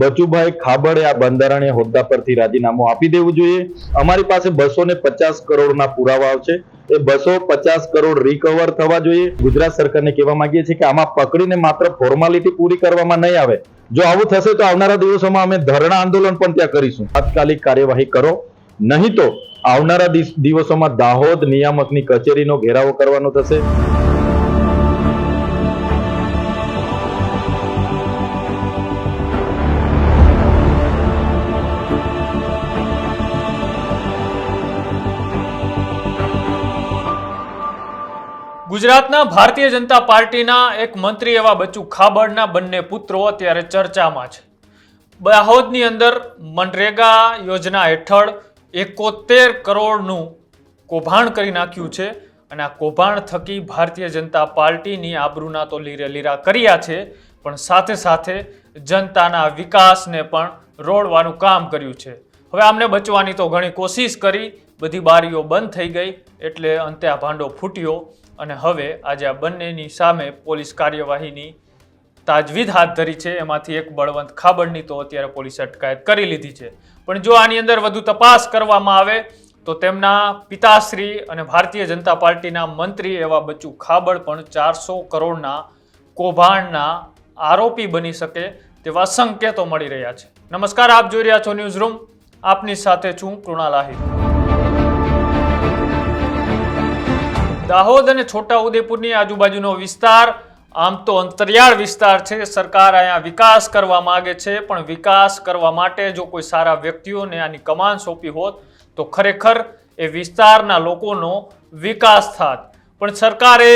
બચુભાઈ ખાબડે આ બંધારણીય હોદ્દા પરથી રાજીનામું આપી દેવું જોઈએ. અમારી પાસે બસો ને પચાસ કરોડના પુરાવાઓ છે. એ બસો પચાસ કરોડ રિકવર થવા જોઈએ. ગુજરાત સરકારને કહેવા માંગીએ છીએ કે આમાં પકડીને માત્ર ફોર્માલિટી પૂરી કરવામાં નહીં આવે. જો આવું થશે તો આવનારા દિવસોમાં અમે ધરણા આંદોલન પણ ત્યાં કરીશું. તાત્કાલિક કાર્યવાહી કરો. નહીં તો આવનારા દિવસોમાં દાહોદ નિયામકની કચેરીનો ઘેરાવો કરવાનો થશે. ગુજરાતના ભારતીય જનતા પાર્ટીના એક મંત્રી એવા બચુ ખાબડના બંને પુત્રો અત્યારે ચર્ચામાં છે. દાહોદની અંદર મનરેગા યોજના હેઠળ એકોતેર કરોડનું કૌભાંડ કરી નાખ્યું છે અને આ કૌભાંડ થકી ભારતીય જનતા પાર્ટીની આબરૂના તો લીરે લીરા કર્યા છે, પણ સાથે સાથે જનતાના વિકાસને પણ રોડવાનું કામ કર્યું છે. હવે આમને બચવાની તો ઘણી કોશિશ કરી, બધી બારીઓ બંધ થઈ ગઈ, એટલે અંતે આ ભાંડો ફૂટ્યો. અને હવે આજે આ બંનેની સામે પોલીસ કાર્યવાહીની તાજવીજ હાથ ધરી છે. એમાંથી એક બળવંત ખાબડની તો અત્યારે પોલીસે અટકાયત કરી લીધી છે. પણ જો આની અંદર વધુ તપાસ કરવામાં આવે, તો તેમના પિતાશ્રી અને ભારતીય જનતા પાર્ટીના મંત્રી એવા બચ્ચુ ખાબડ પણ ચારસો કરોડના કૌભાંડના આરોપી બની શકે તેવા સંકેતો મળી રહ્યા છે. નમસ્કાર, આપ જોઈ રહ્યા છો ન્યૂઝ રૂમ. આપની સાથે છું કૃણાલ આહિર. દાહોદ અને છોટા ઉદેપુરની આજુબાજુનો વિસ્તાર આમ તો અંતરિયાળ વિસ્તાર છે. સરકાર અહીંયા વિકાસ કરવા માગે છે, પણ વિકાસ કરવા માટે જો કોઈ સારા વ્યક્તિઓને આની કમાન સોંપી હોત, તો ખરેખર એ વિસ્તારના લોકોનો વિકાસ થાત. પણ સરકારે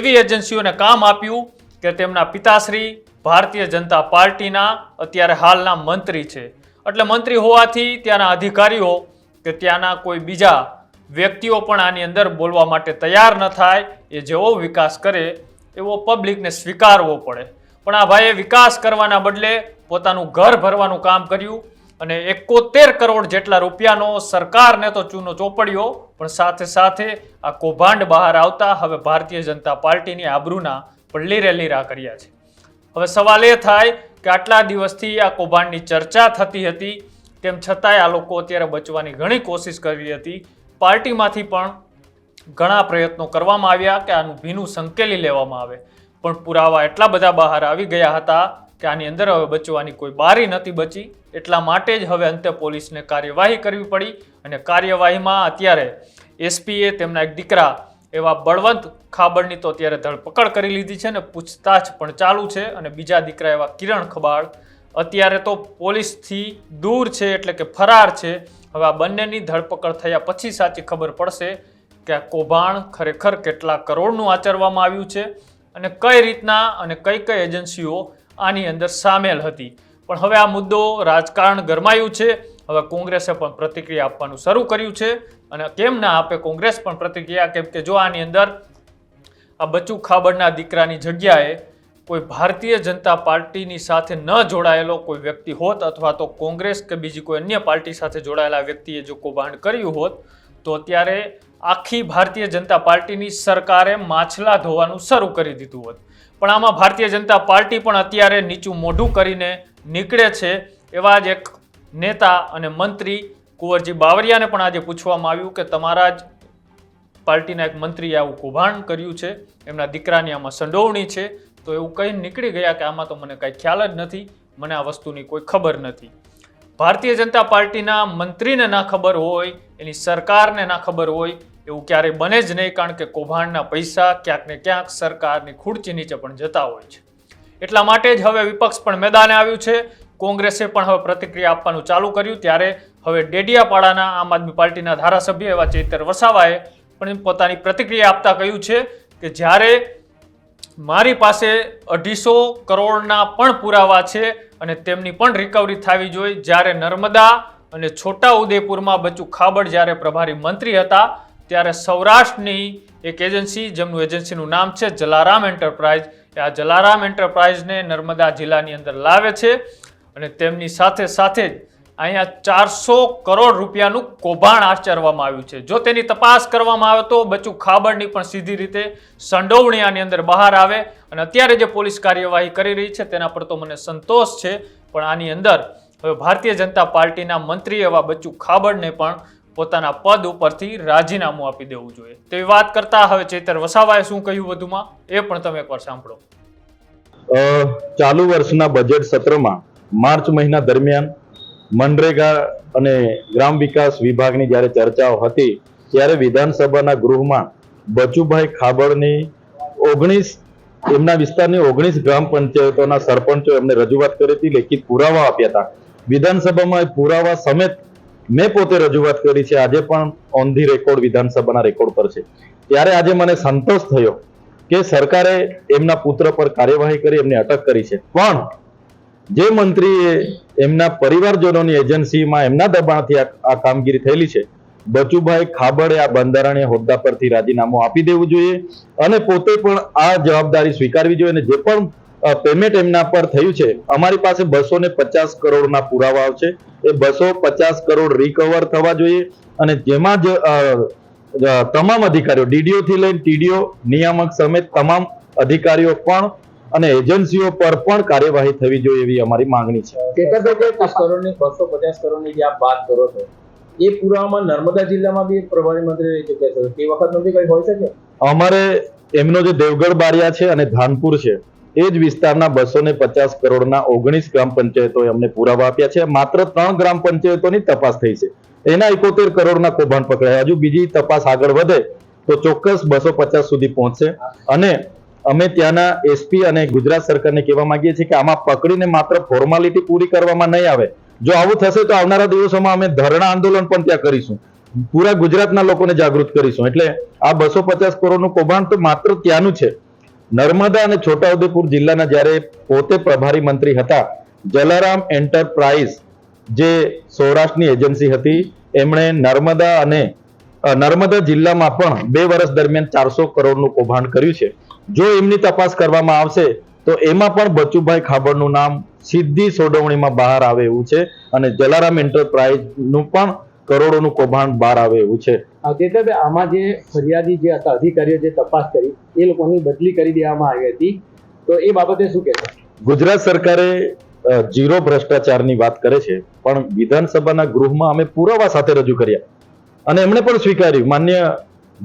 એવી એજન્સીઓને કામ આપ્યું કે તેમના પિતાશ્રી ભારતીય જનતા પાર્ટીના અત્યારે હાલના મંત્રી છે. એટલે મંત્રી હોવાથી ત્યાંના અધિકારીઓ કે ત્યાંના કોઈ બીજા વ્યક્તિઓ પણ આની અંદર બોલવા માટે તૈયાર ન થાય, એ જેવો વિકાસ કરે, એવો પબ્લિકને સ્વીકારવો પડે. પણ આ ભાઈએ વિકાસ કરવાના બદલે પોતાનું ઘર ભરવાનું કામ કર્યું અને એકોતેર કરોડ જેટલા રૂપિયાનો સરકારને તો ચૂનો ચોપડ્યો, પણ સાથે સાથે આ કૌભાંડ બહાર આવતા હવે ભારતીય જનતા પાર્ટીની આબરૂના પણ લીરે લીરા કર્યા છે. હવે સવાલ એ થાય કે આટલા દિવસથી આ કૌભાંડની ચર્ચા થતી હતી, તેમ છતાંય આ લોકો અત્યારે બચવાની ઘણી કોશિશ કરી હતી. પાર્ટીમાંથી પણ ઘણા પ્રયત્નો કરવામાં આવ્યા કે આનું ભીનું સંકેલી લેવામાં આવે. પણ પુરાવા એટલા બધા બહાર આવી ગયા હતા કે આની અંદર હવે બચવાની કોઈ બારી નથી બચી. એટલા માટે જ હવે અંતે પોલીસને કાર્યવાહી કરવી પડી અને કાર્યવાહીમાં અત્યારે એસપીએ તેમના એક દીકરા એવા બળવંત ખાબડની તો અત્યારે ધરપકડ કરી લીધી છે ને પૂછતાછ પણ ચાલુ છે અને બીજા દીકરા એવા કિરણ ખબાડ અત્યારે તો પોલીસથી દૂર છે એટલે કે ફરાર છે. હવે આ બંનેની ધરપકડ થયા પછી સાચી ખબર પડશે કે આ કૌભાંડ ખરેખર કેટલા કરોડનું આચરવામાં આવ્યું છે અને કઈ રીતના અને કઈ કઈ એજન્સીઓ આની અંદર સામેલ હતી. પણ હવે આ મુદ્દો રાજકારણ ગરમાયું છે. હવે કોંગ્રેસે પણ પ્રતિક્રિયા આપવાનું શરૂ કર્યું છે અને કેમ ના આપે કોંગ્રેસ પણ પ્રતિક્રિયા? કેમ કે જો આની અંદર આ બચુ ખાબડના દીકરાની જગ્યાએ કોઈ ભારતીય જનતા પાર્ટીની સાથે ન જોડાયેલો કોઈ વ્યક્તિ હોત અથવા તો કોંગ્રેસ કે બીજી કોઈ અન્ય પાર્ટી સાથે જોડાયેલા વ્યક્તિએ જો કૌભાંડ કર્યું હોત, તો અત્યારે આખી ભારતીય જનતા પાર્ટીની સરકારે માછલા ધોવાનું શરૂ કરી દીધું હોત. પણ આમાં ભારતીય જનતા પાર્ટી પણ અત્યારે નીચું મોઢું કરીને નીકળે છે એવા જ એક નેતા અને મંત્રી કુંવરજી બાવરિયાને પણ આજે પૂછવામાં આવ્યું કે તમારા જ પાર્ટીના એક મંત્રીએ આવું કૌભાંડ કર્યું છે, એમના દીકરાની આમાં સંડોવણી છે તો એવું કંઈ નીકળી ગયા કે આમાં તો મને કાંઈ ખ્યાલ જ નથી, મને આ વસ્તુની કોઈ ખબર નથી. ભારતીય જનતા પાર્ટીના મંત્રીને ના ખબર હોય, એની સરકારને ના ખબર હોય, એવું ક્યારેય બને જ નહીં કારણ કે કૌભાંડના પૈસા ક્યાંક ને ક્યાંક સરકારની ખુરચી નીચે પણ જતા હોય છે. એટલા માટે જ હવે વિપક્ષ પણ મેદાને આવ્યું છે. કોંગ્રેસે પણ હવે પ્રતિક્રિયા આપવાનું ચાલુ કર્યું. ત્યારે હવે ડેડિયાપાડાના આમ આદમી પાર્ટીના ધારાસભ્ય એવા ચૈતર વસાવાએ પણ પોતાની પ્રતિક્રિયા આપતા કહ્યું છે કે જ્યારે મારી પાસે અઢીસો કરોડના પણ પુરાવા છે અને તેમની પણ રિકવરી થવી જોઈએ. જ્યારે નર્મદા અને છોટા ઉદેપુરમાં બચ્ચુ ખાબડ જ્યારે પ્રભારી મંત્રી હતા, ત્યારે સૌરાષ્ટ્રની એક એજન્સી જેમનું એજન્સીનું નામ છે જલારામ એન્ટરપ્રાઇઝ આ જલારામ એન્ટરપ્રાઇઝને નર્મદા જિલ્લાની અંદર લાવે છે અને તેમની સાથે સાથે જ અહીંયા ચારસો કરોડ રૂપિયાનું કૌભાંડ આચરવામાં આવ્યું છે. જો તેની તપાસ કરવામાં આવે તો બચુ ખાબડની પણ સીધી રીતે સંડોવણી આની અંદર બહાર આવે અને અત્યારે જે પોલીસ કાર્યવાહી કરી રહી છે તેના પર તો મને સંતોષ છે, પણ આની અંદર હવે ભારતીય જનતા પાર્ટીના મંત્રી એવા બચ્ચું ખાબડને પણ પોતાના પદ ઉપરથી રાજીનામું આપી દેવું જોઈએ. તેવી વાત કરતા હવે ચેતર વસાવાએ શું કહ્યું વધુમાં? એ પણ તમે એકવાર સાંભળો. ચાલુ વર્ષના બજેટ સત્રમાં માર્ચ મહિના દરમિયાન મનરેગા અને ગ્રામ વિકાસ વિભાગની જ્યારે ચર્ચાઓ હતી, ત્યારે વિધાનસભાના ગૃહમાં બચુભાઈ ખાબડની ઓગણીસ, એમના વિસ્તારની ઓગણીસ ગ્રામ પંચાયતોના સરપંચો એમને રજૂઆત કરી હતી, લેખિત પુરાવા આપ્યા હતા. વિધાનસભામાં પુરાવા સમેત મેં પોતે રજૂઆત કરી છે, આજે પણ ઓન ધી રેકોર્ડ વિધાનસભાના રેકોર્ડ પર છે. ત્યારે આજે મને સંતોષ થયો કે સરકારે એમના પુત્ર પર કાર્યવાહી કરી, એમને અટક કરી છે. પણ જે મંત્રીએ એમના પરિવારજનોની એજન્સીમાં એમના દબાણથી આ કામગીરી થયેલી છે, બચુભાઈ ખાબડે આ બંધારણીય હોદ્દા પરથી રાજીનામું આપી દેવું જોઈએ અને પોતે પણ આ જવાબદારી સ્વીકારવી જોઈએ અને જે પણ પેમેન્ટ એમના પર થયું છે, અમારી પાસે બસો ને પચાસ કરોડના પુરાવાઓ છે એ બસો પચાસ કરોડ રિકવર થવા જોઈએ અને જેમાં જ તમામ અધિકારીઓ ડીડીઓ થી લઈને ટીડીઓ નિયામક સમેત તમામ અધિકારીઓ પણ અને એજન્સીઓ પર પણ કાર્યવાહી થવી જોઈએ એવી અમારી માંગણી છે. કરોડની બસો પચાસ કરોડની જે આપ વાત કરો છો એ પુરાવામાં નર્મદા જિલ્લામાં બી પ્રભારી મંત્રી રહી ચૂક્યા છે. તે વખત નથી કઈ હોય શકે? અમારે એમનો જે દેવગઢ બારિયા છે અને ધાનપુર છે એ જ વિસ્તારના બસો ને પચાસ કરોડના ઓગણીસ ગ્રામ પંચાયતોએ અમને પુરાવા આપ્યા છે. માત્ર ત્રણ ગ્રામ પંચાયતોની તપાસ થઈ છે. એના એકોતેર કરોડના કૌભાંડ પકડાયા. હજુ બીજી તપાસ આગળ વધે તો ચોક્કસ બસો પચાસ સુધી પહોંચશે. અને અમે ત્યાંના એસપી અને ગુજરાત સરકારને કહેવા માંગીએ છીએ કે આમાં પકડીને માત્ર ફોર્માલિટી પૂરી કરવામાં નહીં આવે. જો આવું થશે તો આવનારા દિવસોમાં અમે ધરણા આંદોલન પણ ત્યાં કરીશું. પૂરા ગુજરાતના લોકોને જાગૃત કરીશું. એટલે આ બસો પચાસ કરોડનું કૌભાંડ તો માત્ર ત્યાંનું છે. નર્મદા અને છોટાઉદેપુર જિલ્લાના જ્યારે પોતે પ્રભારી મંત્રી હતા, જલારામ એન્ટરપ્રાઇઝ જે સૌરાષ્ટ્રની એજન્સી હતી, એમણે નર્મદા અને નર્મદા જિલ્લામાં પણ બે વર્ષ દરમિયાન ચારસો કરોડનું કૌભાંડ કર્યું છે. જો એમની તપાસ કરવામાં આવશે તો એમાં પણ બચુભાઈ ખાબડનું નામ સીધી સોડવણીમાં બહાર આવે એવું છે અને જલારામ એન્ટરપ્રાઇઝનું પણ કરોડોનું કૌભાંડ બહાર આવે એવું છે. આ આમાં જે ફરિયાદી જે હતા અધિકારીઓ જે તપાસ કરી એ લોકોની બદલી કરી દેવામાં આવી હતી. તો એ બાબતે શું કહેશો? ગુજરાત સરકારે જીરો ભ્રષ્ટાચારની વાત કરે છે પણ વિધાનસભાના ગૃહમાં અમે પુરાવા સાથે રજૂ કર્યા. અને એમણે પણ સ્વીકાર્યું. માન્ય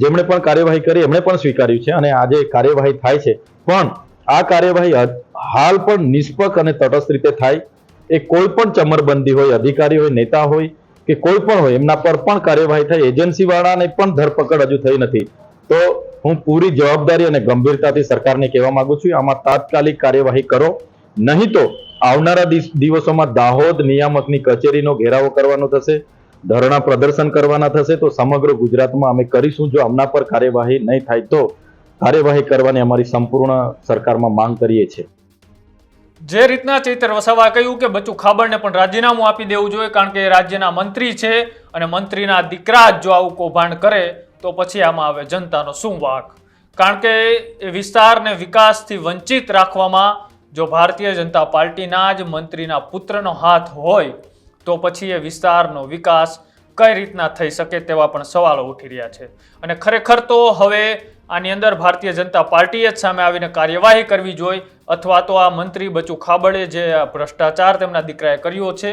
જેમણે પણ કાર્યવાહી કરી, એમણે પણ સ્વીકાર્યું છે અને આજે કાર્યવાહી થાય છે. પણ આ કાર્યવાહી હાલ પણ નિષ્પક્ષ અને તટસ્થ રીતે થાય. એ કોઈ પણ ચમરબંધી હોય, અધિકારી હોય, નેતા હોય કે કોઈ પણ હોય, એમના પર પણ કાર્યવાહી થાય. એજન્સી વાળાને પણ ધરપકડ હજુ થઈ નથી. તો હું પૂરી જવાબદારી અને ગંભીરતાથી સરકારને કહેવા માંગુ છું, આમાં તાત્કાલિક કાર્યવાહી કરો. નહીં તો આવનારા દિવસોમાં દાહોદ નિયામકની કચેરીનો ઘેરાવો કરવાનો થશે. ધરણા પ્રદર્શન કરવાના થશે તો સમગ્ર ગુજરાતમાં અમે કરીશું. જો આમના પર કાર્યવાહી નહીં થાય તો કાર્યવાહી કરવાની અમારી સંપૂર્ણ સરકારમાં માંગ કરીએ છીએ. જે રીતના ચૈતર વસાવા કહ્યું કે બચ્ચુ ખાબરને પણ રાજીનામું આપી દેવું જોઈએ, કારણ કે રાજ્યના મંત્રી છે અને મંત્રીના દીકરા જ આવું કૌભાંડ કરે તો પછી આમાં આવે જનતાનો શું વાક? કારણ કે એ વિસ્તારને વિકાસથી વંચિત રાખવામાં જો ભારતીય જનતા પાર્ટીના જ મંત્રીના પુત્રનો હાથ હોય તો પછી એ વિસ્તારનો વિકાસ કઈ રીતના થઈ શકે તેવા પણ સવાલો ઉઠી રહ્યા છે. અને ખરેખર તો હવે આની અંદર ભારતીય જનતા પાર્ટીએ જ સામે આવીને કાર્યવાહી કરવી જોઈએ અથવા તો આ મંત્રી બચુ ખાબડે જે ભ્રષ્ટાચાર તેમના દીકરાએ કર્યો છે,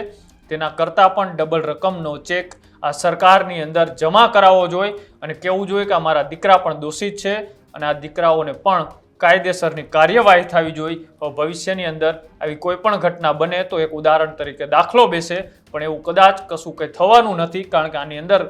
તેના કરતાં પણ ડબલ રકમનો ચેક આ સરકારની અંદર જમા કરાવવો જોઈએ અને કહેવું જોઈએ કે અમારા દીકરા પણ દોષિત છે અને આ દીકરાઓને પણ કાયદેસરની કાર્યવાહી થવી જોઈએ. ભવિષ્યની અંદર આવી કોઈ પણ ઘટના બને તો એક ઉદાહરણ તરીકે દાખલો બેસે, પણ એવું કદાચ કશું કંઈ થવાનું નથી, કારણ કે આની અંદર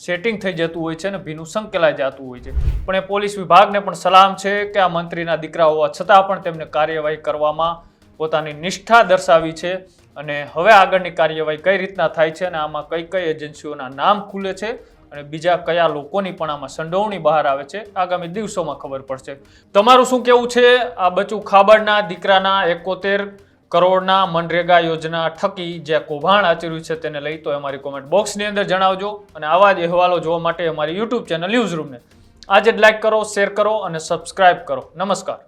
સેટિંગ થઈ જતું હોય છે અને ભીનું સંકેલાઈ જતું હોય છે. પણ એ પોલીસ વિભાગને પણ સલામ છે કે આ મંત્રીના દીકરા હોવા છતાં પણ તેમને કાર્યવાહી કરવામાં પોતાની નિષ્ઠા દર્શાવી છે અને હવે આગળની કાર્યવાહી કઈ રીતના થાય છે અને આમાં કઈ કઈ એજન્સીઓના નામ ખુલે છે અને બીજા કયા લોકોની પણ આમાં સંડોવણી બહાર આવે છે, આગામી દિવસોમાં ખબર પડશે. તમારું શું કેવું છે? આ બચુ ખાબડના દીકરાના એકોતેર કરોડના મનરેગા યોજના થકી જે કૌભાંડ આચર્યું છે તેને લઈ તો અમારી કોમેન્ટ બોક્સની અંદર જણાવજો અને આવા જ અહેવાલો જોવા માટે અમારી યુટ્યુબ ચેનલ ન્યૂઝ રૂમને આજે જ લાઈક કરો શેર કરો અને સબસ્ક્રાઇબ કરો. નમસ્કાર.